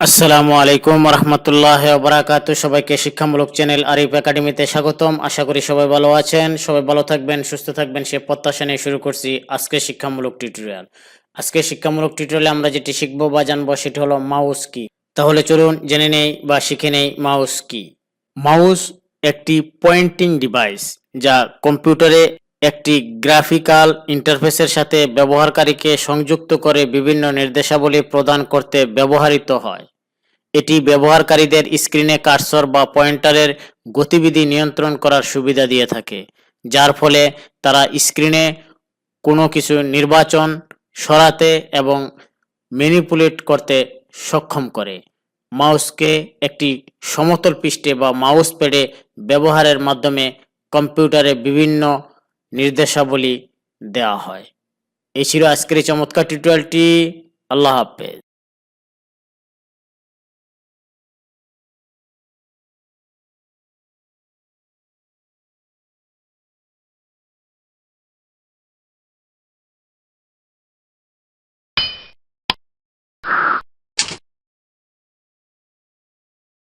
আসসালামু আলাইকুম রহমতুল্লাহ বারাকাতু সবাইকে শিক্ষামূলক চ্যানেল আরিফ একাডেমিতে স্বাগতম। আশা করি সবাই ভালো আছেন, সবাই ভালো থাকবেন, সুস্থ থাকবেন, সে প্রত্যাশা নিয়ে শুরু করছি আজকে শিক্ষামূলক টিউটোরিয়াল। আজকে শিক্ষামূলক টিউটোরিয়ালে আমরা যেটি শিখব বা জানব সেটি হলো মাউস কি। তাহলে চলুন জেনে নেই বা শিখে নেই মাউস কি। মাউস একটি পয়েন্টিং ডিভাইস যা কম্পিউটারে একটি গ্রাফিক্যাল ইন্টারফেসের সাথে ব্যবহারকারীকে সংযুক্ত করে বিভিন্ন নির্দেশাবলী প্রদান করতে ব্যবহৃত হয়। এটি ব্যবহারকারীদের স্ক্রিনে কার্সর বা পয়েন্টারের গতিবিধি নিয়ন্ত্রণ করার সুবিধা দিয়ে থাকে, যার ফলে তারা স্ক্রিনে কোনো কিছু নির্বাচন, সরাতে এবং ম্যানিপুলেট করতে সক্ষম করে। মাউসকে একটি সমতল পৃষ্ঠে বা মাউস প্যাডে ব্যবহারের মাধ্যমে কম্পিউটারে বিভিন্ন নির্দেশাবলী দেওয়া হয়। এই ছিল আজকের এই চমৎকার টিউটোরিয়ালটি আল্লাহ হাফেজ।